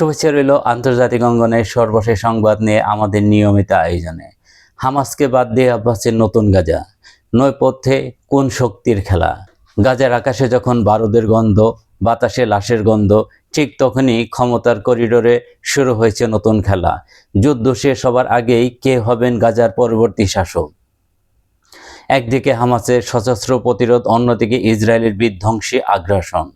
শুভেচ্ছা রইল আন্তর্জাতিক অঙ্গনের সর্বশেষ সংবাদ নিয়ে আমাদের নিয়মিত আয়োজনে। হামাসকে বাদ দিয়ে আব্বাসের নতুন গাজা। নৈপথ্যে কোন শক্তির খেলা? গাজার আকাশে যখন বারুদের গন্ধ, বাতাসে লাশের গন্ধ, ঠিক তখনই ক্ষমতার করিডোরে শুরু হয়েছে নতুন খেলা। যুদ্ধ শেষ হবার আগেই কে হবেন গাজার পরবর্তী শাসক? একদিকে হামাসের সশস্ত্র প্রতিরোধ, অন্যদিকে ইসরায়েলের বিধ্বংসী আগ্রাসন।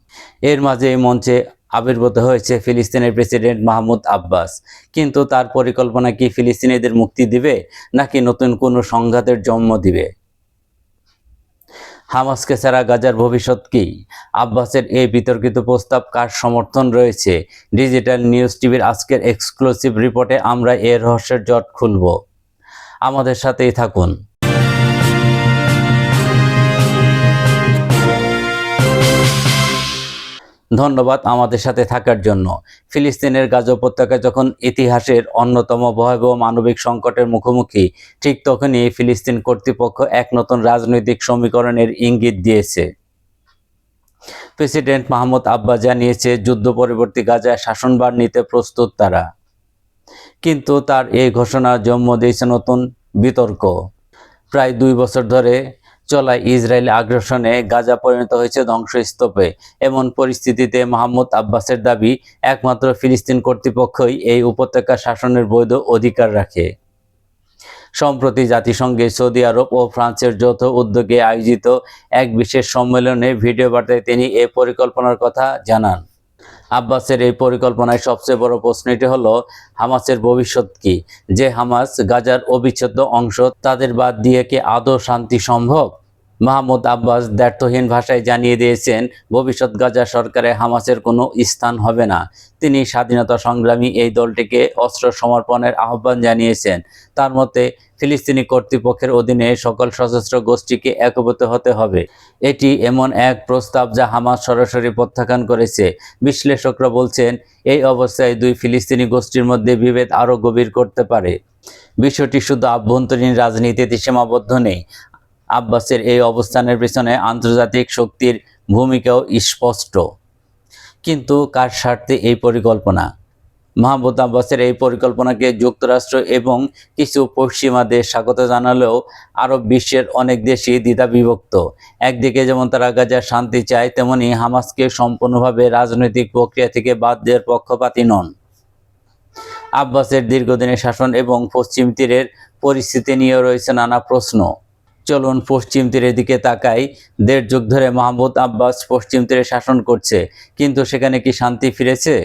এর মাঝে মঞ্চে আবির্ভূত হয়েছে ফিলিস্তিনের প্রেসিডেন্ট মাহমুদ আব্বাস। কিন্তু তার পরিকল্পনা কি ফিলিস্তিনিদের মুক্তি দিবে, নাকি নতুন কোনো সংঘাতের জন্ম দিবে? হামাসকে ছাড়া গাজার ভবিষ্যৎ কি? আব্বাসের এই বিতর্কিত প্রস্তাব কার সমর্থন রয়েছে? ডিজিটাল নিউজ টিভির আজকের এক্সক্লুসিভ রিপোর্টে আমরা এ রহস্যের জট খুলব। আমাদের সাথেই থাকুন। ধন্যবাদ আমাদের সাথে থাকার জন্য। ফিলিস্তিনের গাজা উপত্যকা যখন ইতিহাসের অন্যতম ভয়াবহ মানবিক সংকটের মুখোমুখি, ঠিক তখনই ফিলিস্তিন কর্তৃপক্ষ এক নতুন রাজনৈতিক সমীকরণের ইঙ্গিত দিয়েছে। প্রেসিডেন্ট মাহমুদ আব্বাস জানিয়েছে, যুদ্ধ পরবর্তী গাজায় শাসনভার নিতে প্রস্তুত তারা। কিন্তু তার এই ঘোষণা জন্ম দিয়েছে নতুন বিতর্ক। প্রায় দুই বছর ধরে চলা ইসরায়েল আগ্রাসনে গাজা পরিণত হয়েছে ধ্বংসস্তূপে। এমন পরিস্থিতিতে মাহমুদ আব্বাসের দাবি একমাত্র ফিলিস্তিন কর্তৃপক্ষই এই উপত্যকা শাসনের বৈধ অধিকার রাখে। সম্প্রতি জাতিসংঘে সৌদি আরব ও ফ্রান্সের যৌথ উদ্যোগে আয়োজিত এক বিশেষ সম্মেলনে ভিডিও বার্তায় তিনি এ পরিকল্পনার কথা জানান। আব্বাসের এই পরিকল্পনায় সবচেয়ে বড় প্রশ্নটি হলো, হামাসের ভবিষ্যৎ কি? যে হামাস গাজার অবিচ্ছেদ্য অংশ, তাদের বাদ দিয়ে কি আদৌ শান্তি সম্ভব? মাহমুদ আব্বাস দ্ব্যর্থহীন ভাষায় জানিয়ে দিয়েছেন, ভবিষ্যৎ গাজা সরকারে হামাসের কোনো স্থান হবে না। তিনি স্বাধীনতা সংগ্রামী এই দলটিকে অস্ত্র সমর্পণের আহ্বান জানিয়েছেন। তার মতে, ফিলিস্তিনি কর্তৃপক্ষের অধীনে সকল সশস্ত্র গোষ্ঠীকে একভূত হতে হবে। এটি এমন এক প্রস্তাব যা হামাস সরাসরি প্রত্যাখ্যান করেছে। বিশ্লেষকরা বলছেন, এই অবস্থায় দুই ফিলিস্তিনি গোষ্ঠীর মধ্যে বিভেদ আরও গভীর করতে পারে। বিষয়টি শুধু আভ্যন্তরীণ রাজনীতিতে সীমাবদ্ধ নেই আব্বাসের এই অবস্থানের পেছনে আন্তর্জাতিক শক্তির ভূমিকাও স্পষ্ট। কিন্তু কার স্বার্থে এই পরিকল্পনা? মাহমুদ আব্বাসের এই পরিকল্পনাকে যুক্তরাষ্ট্র এবং কিছু পশ্চিমা দেশ স্বাগত জানালেও আরব বিশ্বের অনেক দেশই দ্বিধা বিভক্ত একদিকে যেমন তারা গাজার শান্তি চায়, তেমনি হামাসকে সম্পূর্ণভাবে রাজনৈতিক প্রক্রিয়া থেকে বাদ দেওয়ার পক্ষপাতী নন। আব্বাসের দীর্ঘদিনের শাসন এবং পশ্চিম তীরের পরিস্থিতি নিয়ে রয়েছে নানা প্রশ্ন। চলুন পশ্চিম তীরের দিকে তাকাই। দেড় যুগ ধরে মাহমুদ আব্বাস পশ্চিম তীরে শাসন করছে। কিন্তু সেখানে কি শান্তি ফিরেছে?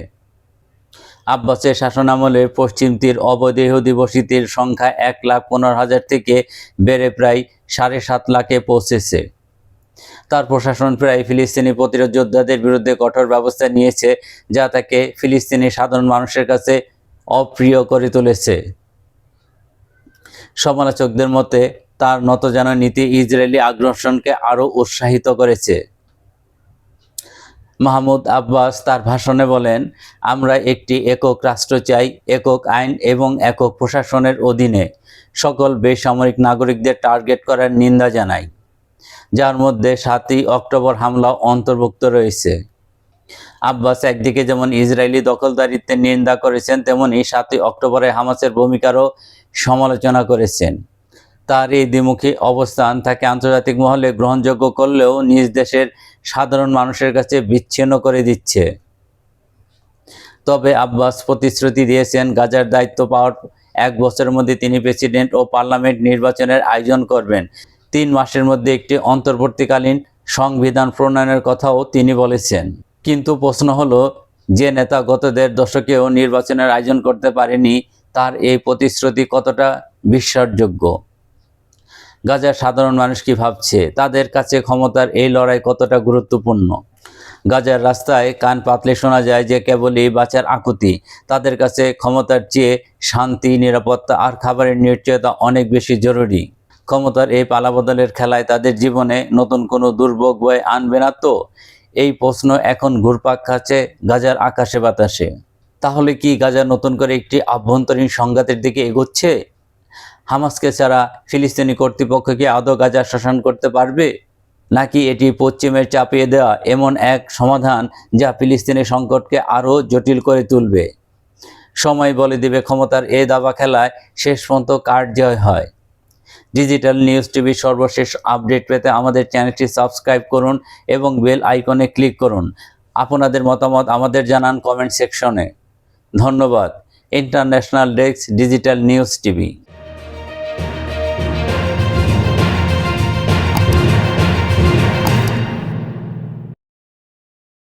আব্বাসের শাসনামলে পশ্চিম তীর অবৈধ ইহুদি বসতির সংখ্যা এক লাখ পনেরো হাজার থেকে বেড়ে প্রায় সাড়ে সাত লাখে পৌঁছেছে। তার প্রশাসন প্রায় ফিলিস্তিনি প্রতিরোধ যোদ্ধাদের বিরুদ্ধে কঠোর ব্যবস্থা নিয়েছে, যা তাকে ফিলিস্তিনি সাধারণ মানুষের কাছে অপ্রিয় করে তুলেছে। সমালোচকদের মতে তার নতজানা নীতি ইসরায়েলি আগ্রাসনকে আরও উৎসাহিত করেছে। মাহমুদ আব্বাস তার ভাষণে বলেন, আমরা একটি একক রাষ্ট্র চাই, একক আইন এবং একক প্রশাসনের অধীনে সকল বেসামরিক নাগরিকদের টার্গেট করার নিন্দা জানাই, যার মধ্যে সাতই অক্টোবর হামলা অন্তর্ভুক্ত রয়েছে। আব্বাস একদিকে যেমন ইসরায়েলি দখলদারিত্বের নিন্দা করেছেন, তেমনি সাতই অক্টোবরে হামাসের ভূমিকারও সমালোচনা করেছেন। তার এই দ্বিমুখী অবস্থান তাকে আন্তর্জাতিক মহলে গ্রহণযোগ্য করলেও নিজ দেশের সাধারণ মানুষের কাছে বিচ্ছিন্ন করে দিচ্ছে। তবে আব্বাস প্রতিশ্রুতি দিয়েছেন, গাজার দায়িত্ব পাওয়ার এক বছরের মধ্যে তিনি প্রেসিডেন্ট ও পার্লামেন্ট নির্বাচনের আয়োজন করবেন। তিন মাসের মধ্যে একটি অন্তর্বর্তীকালীন সংবিধান প্রণয়নের কথাও তিনি বলেছেন। কিন্তু প্রশ্ন হলো, যে নেতা গত দেড় দশকেও নির্বাচনের আয়োজন করতে পারেনি, তার এই প্রতিশ্রুতি কতটা বিশ্বাসযোগ্য? গাজার সাধারণ মানুষ কি ভাবছে? তাদের কাছে ক্ষমতার এই লড়াই কতটা গুরুত্বপূর্ণ? গাজার রাস্তায় কান পাতলে শোনা যায় যে কেবলই বাঁচার আকুতি। তাদের কাছে ক্ষমতার চেয়ে শান্তি, নিরাপত্তা আর খাবারের নিশ্চয়তা অনেক বেশি জরুরি। ক্ষমতার এই পালাবদলের খেলায় তাদের জীবনে নতুন কোনো দুর্ভোগ বয়ে আনবে না তো? এই প্রশ্ন এখন ঘুরপাক খাচ্ছে গাজার আকাশে বাতাসে। তাহলে কি গাজা নতুন করে একটি আভ্যন্তরীণ সংঘাতের দিকে এগোচ্ছে? হামাসকে ছাড়া ফিলিস্তিনি কর্তৃপক্ষ কি আদৌ গাজা শাসন করতে পারবে? নাকি এটি পশ্চিমের চাপিয়ে দেওয়া এমন এক সমাধান যা ফিলিস্তিনি সংকটকে আরও জটিল করে তুলবে? সময় বলে দিবে ক্ষমতার এ দাবা খেলায় শেষ পর্যন্ত কার জয় হয়? ডিজিটাল নিউজ টিভির সর্বশেষ আপডেট পেতে আমাদের চ্যানেলটি সাবস্ক্রাইব করুন এবং বেল আইকনে ক্লিক করুন। আপনাদের মতামত আমাদের জানান কমেন্ট সেকশনে। ধন্যবাদ। International desk digital news TV.